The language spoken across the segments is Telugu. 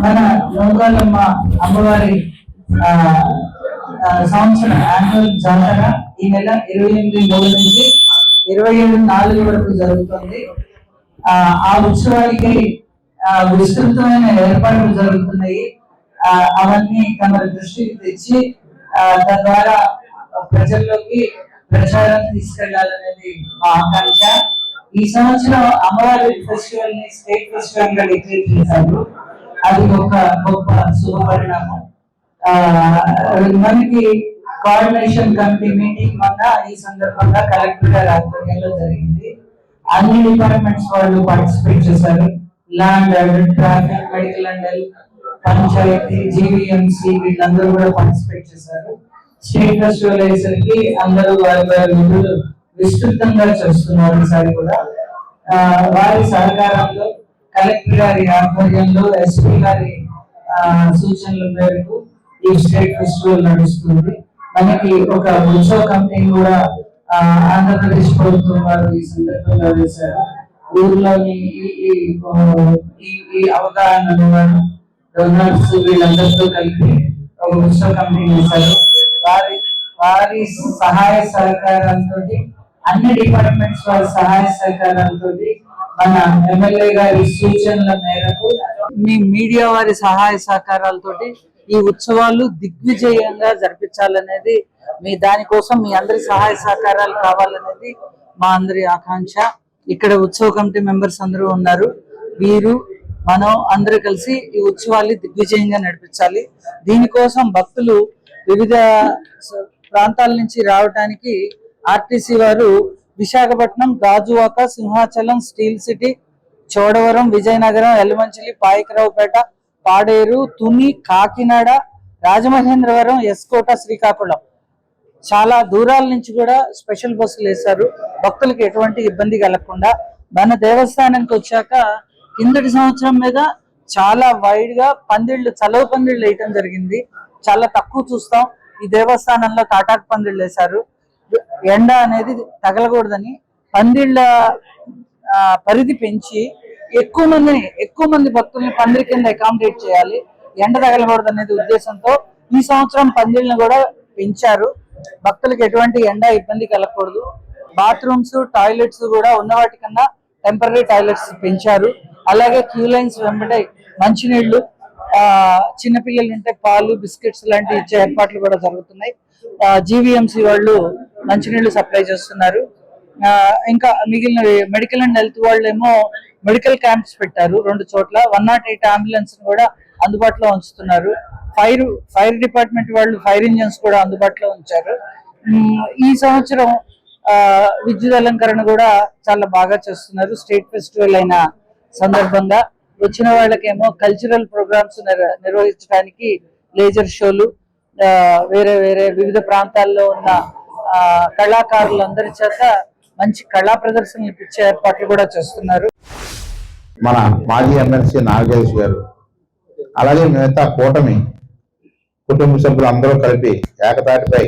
మన లోకాలమ్మ అమ్మవారి సంవత్సరం సంవత్సర యాన్యువల్ జాతర ఈ నెల ఇరవై ఎనిమిది మూడు నుంచి ఇరవై ఏడు నాలుగు వరకు జరుగుతుంది. ఆ ఆ ఉత్సవానికి విస్తృతమైన ఏర్పాట్లు జరుగుతున్నాయి. అవన్నీ తమ దృష్టికి తెచ్చి తద్వారా ప్రజల్లోకి ప్రచారం తీసుకెళ్ళాలనేది మా ఆకాంక్ష. ఈ సంవత్సరం అమ్మవారి ఫెస్టివల్ని స్టేట్ ఫెస్టివల్గా డిక్లేర్ చేశారు. అది ఒక గొప్ప శుభపరిణామం ఆ, మనకి కోఆర్డినేషన్ కమిటీ మీటింగ్ వల్ల ఈ సందర్భంగా కలెక్టర్ గారి ఆధ్వర్యంలో జరిగింది. అన్ని డిపార్ట్మెంట్స్ వాళ్ళు పార్టిసిపేట్ చేశారు. Land traffic medical and health panchayat GVMC వీళ్ళందరూ కూడా పార్టిసిపేట్ చేశారు. స్టేట్ ఫెస్టివల్ అయ్యేసరికి అందరూ వారి వారి విధులు విస్తృతంగా చేస్తున్నారు ఈసారి కూడా. వారి సహకారంలో కలెక్టర్ గారి ఆధ్వర్యంలో ఎస్పీ గారి సూచనల మేరకు ఈ స్టేట్ ఫెస్టివల్ నడుస్తుంది. మనకి ఒక ఉత్సవ కమిటీ కూడా ఆంధ్రప్రదేశ్ ప్రభుత్వం వారు ఈ సందర్భంగా వేశారు. ఊర్లోని ఈ- ఈ అవగాహన వారు డోనర్స్ వీళ్ళందరితో కలిపి ఒక ఉత్సవ కమిటీ వేశారు. వారి వారి సహాయ సహకారంతో అన్ని డిపార్ట్మెంట్స్ వారి సహాయ సహకారంతో మన ఎమ్మెల్యే గారి సూచనల మేరకు మీ మీడియా వారి సహాయ సహకారాలతోటి ఈ ఉత్సవాలు దిగ్విజయంగా జరిపించాలనేది మీ దానికోసం మీ అందరి సహాయ సహకారాలు కావాలనేది మా అందరి ఆకాంక్ష. ఇక్కడ ఉత్సవ కమిటీ మెంబర్స్ అందరూ ఉన్నారు. వీరు మనం అందరూ కలిసి ఈ ఉత్సవాన్ని దిగ్విజయంగా నడిపించాలి. దీనికోసం భక్తులు వివిధ ప్రాంతాల నుంచి రావడానికి ఆర్టీసీ వారు విశాఖపట్నం గాజువాక సింహాచలం స్టీల్ సిటీ చోడవరం విజయనగరం ఎల్లమంచిలి పాయకరావుపేట పాడేరు తుని కాకినాడ రాజమహేంద్రవరం ఎస్కోట శ్రీకాకుళం. చాలా దూరాల నుంచి కూడా స్పెషల్ బస్సులు వేశారు. భక్తులకు ఎటువంటి ఇబ్బంది కలగకుండా. మన దేవస్థానానికి వచ్చాక కిందటి సంవత్సరం మీద చాలా వైడ్గా పందిళ్ళు చలవ పందిళ్ళు వేయటం జరిగింది. చాలా తక్కువ చూస్తాం. ఈ దేవస్థానంలో తాటాకు పందిళ్ళు వేశారు. ఎండ అనేది తగలకూడదని పందిళ్ళ ఆ, పరిధి పెంచి ఎక్కువ మందిని ఎక్కువ మంది భక్తుల్ని పందిరి కింద అకామిడేట్ చేయాలి. ఎండ తగలకూడదు అనేది ఉద్దేశంతో ఈ సంవత్సరం పందిళ్ళని కూడా పెంచారు. భక్తులకు ఎటువంటి ఎండ ఇబ్బంది కలగకూడదు. బాత్రూమ్స్ టాయిలెట్స్ కూడా ఉన్న వాటికన్నా టెంపరీ టాయిలెట్స్ పెంచారు. అలాగే క్యూ లైన్స్ వెంబడే మంచినీళ్ళు చిన్నపిల్లలు ఉంటే పాలు బిస్కెట్స్ లాంటివి ఇచ్చే ఏర్పాట్లు కూడా జరుగుతున్నాయి. జీవీఎంసీ వాళ్ళు మంచినీళ్ళు సప్లై చేస్తున్నారు. ఆ, ఇంకా మిగిలిన మెడికల్ అండ్ హెల్త్ వాళ్ళు ఏమో మెడికల్ క్యాంప్స్ పెట్టారు రెండు చోట్ల. వన్ నాట్ ఎయిట్ అంబులెన్స్ కూడా అందుబాటులో ఉంచుతున్నారు. ఫైర్ ఫైర్ డిపార్ట్మెంట్ వాళ్ళు ఫైర్ ఇంజన్స్ కూడా అందుబాటులో ఉంచారు. ఈ సంవత్సరం ఆ, విద్యుత్ అలంకరణ కూడా చాలా బాగా చేస్తున్నారు. స్టేట్ ఫెస్టివల్ అయిన సందర్భంగా. వచ్చిన వాళ్ళకేమో కల్చరల్ ప్రోగ్రామ్స్ నిర్వహించడానికి లేజర్ షోలు వేరే వేరే వివిధ ప్రాంతాల్లో ఉన్న కళాకారులందరి చేత మంచి కళా ప్రదర్శనలు ఇప్పించే ఏర్పాట్లు కూడా చేస్తున్నారు. మన మాజీ ఎమ్మెల్సీ నాగేష్ గారు అలాగే మిగతా కూటమి కుటుంబ సభ్యులు అందరూ కలిపి ఏకతాటిపై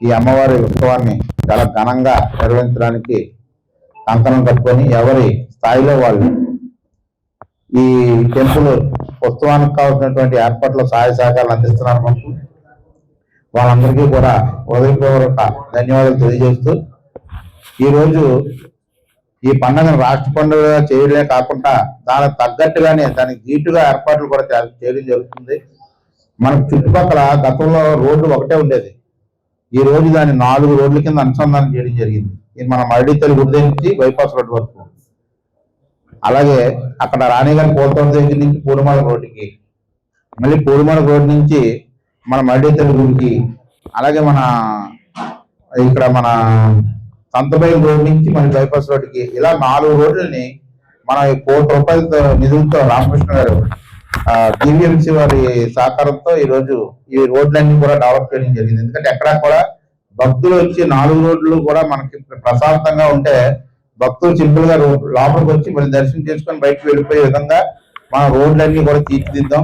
ఈ అమ్మవారి ఉత్సవాన్ని చాలా ఘనంగా నిర్వహించడానికి కంకణం కట్టుకొని ఎవరి స్థాయిలో వాళ్ళు ఈ టెంపుల్ ఉత్సవానికి కావాల్సినటువంటి ఏర్పాట్ల సహాయ సహకారాలు అందిస్తున్నారు మనకు వాళ్ళందరికీ కూడా హృదయపూర్వక ధన్యవాదాలు తెలియజేస్తూ ఈరోజు ఈ పండుగను రాష్ట్ర పండుగగా చేయడమే కాకుండా దానికి తగ్గట్టుగానే దానికి గీటుగా ఏర్పాట్లు కూడా చేయడం జరుగుతుంది. మనకు చుట్టుపక్కల గతంలో రోడ్డు ఒకటే ఉండేది. ఈ రోజు దాన్ని నాలుగు రోడ్ల కింద అనుసంధానం చేయడం జరిగింది. ఇది మన మరడితల్లి గుడి నుంచి బైపాస్ రోడ్డు వరకు. అలాగే అక్కడ రాణిగారి పోతం దగ్గర నుంచి పూలమాల రోడ్డుకి మళ్ళీ పూలమాల రోడ్ నుంచి మన మరడితల్లి తెలుగుకి అలాగే మన ఇక్కడ మన సంతబైల్ రోడ్ నుంచి మన బైపాస్ రోడ్డుకి ఇలా నాలుగు రోడ్లని మన కోటి రూపాయలతో నిధులతో రామకృష్ణ గారు డివిఎంసి వారి సహకారంతో ఈ ఈ రోడ్లన్నీ కూడా డెవలప్ చేయడం జరిగింది. ఎందుకంటే ఎక్కడా కూడా భక్తులు వచ్చి నాలుగు రోడ్లు కూడా మనకి ప్రశాంతంగా ఉంటే భక్తులు సింపుల్గా లోపలికి వచ్చి మళ్ళీ దర్శనం చేసుకొని బయటకు వెళ్ళిపోయే విధంగా మన రోడ్లన్నీ కూడా తీర్చిదిద్దాం.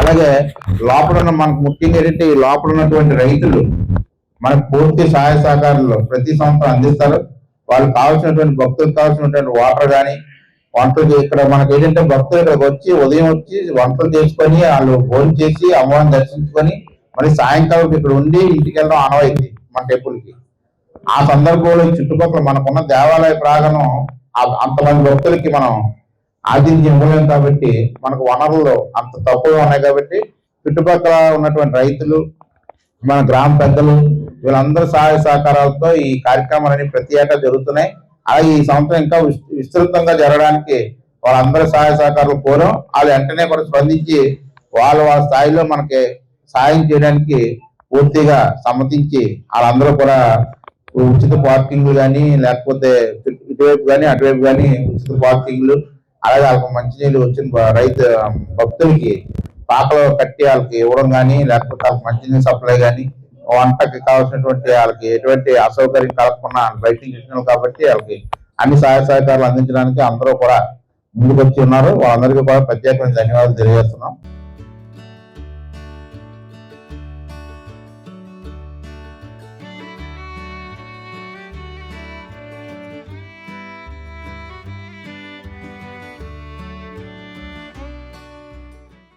అలాగే లోపల ఉన్న మనకు ముఖ్యంగా ఏంటంటే ఈ లోపల ఉన్నటువంటి రైతులు మనకు పూర్తి సహాయ సహకారాలు ప్రతి సంవత్సరం అందిస్తారు. వాళ్ళకి కావాల్సినటువంటి భక్తులకు కావాల్సినటువంటి వాటర్ కానీ వంటలు ఇక్కడ మనకి ఏంటంటే భక్తులు ఇక్కడికి వచ్చి ఉదయం వచ్చి వంటలు చేసుకొని వాళ్ళు భోజనం చేసి అమ్మవారిని దర్శించుకొని మరి సాయంకాలం ఇక్కడ ఉండి ఇంటికి వెళ్ళడం ఆనవాయితీ మన టెంపుల్కి. ఆ సందర్భంలో చుట్టుపక్కల మనకున్న దేవాలయ ప్రాంగణం అంతమంది భక్తులకి మనం ఆతిథ్యం ఇవ్వలేం కాబట్టి మనకు వనరులు అంత తక్కువ ఉన్నాయి కాబట్టి చుట్టుపక్కల ఉన్నటువంటి రైతులు మన గ్రామ పెద్దలు వీళ్ళందరూ సహాయ సహకారాలతో ఈ కార్యక్రమాలన్నీ ప్రతి ఏటా జరుగుతున్నాయి. అలాగే ఈ సంవత్సరం ఇంకా విస్తృతంగా జరగడానికి వాళ్ళందరూ సహాయ సహకారాలు కోరం. వాళ్ళు వెంటనే కూడా స్పందించి వాళ్ళ వాళ్ళ స్థాయిలో మనకి సాయం చేయడానికి పూర్తిగా సమ్మతించి వాళ్ళందరూ కూడా ఉచిత పార్కింగ్లు కానీ లేకపోతే ఇటువైపు కానీ అటువైపు కానీ ఉచిత పార్కింగ్లు అలాగే వాళ్ళకి మంచినీళ్ళు వచ్చిన రైతు భక్తులకి పాకలు కట్టి వాళ్ళకి ఇవ్వడం కానీ లేకపోతే వాళ్ళకి మంచినీళ్ళు సప్లై కానీ వంటకి కావాల్సినటువంటి వాళ్ళకి ఎటువంటి అసౌకర్యం కలగకుండా బయటికి ఇచ్చినారు కాబట్టి వాళ్ళకి అన్ని సహాయ సహకారాలు అందించడానికి అందరూ కూడా ముందుకొచ్చి ఉన్నారు. వాళ్ళందరికీ కూడా ప్రత్యేకమైన ధన్యవాదాలు తెలియజేస్తున్నాం.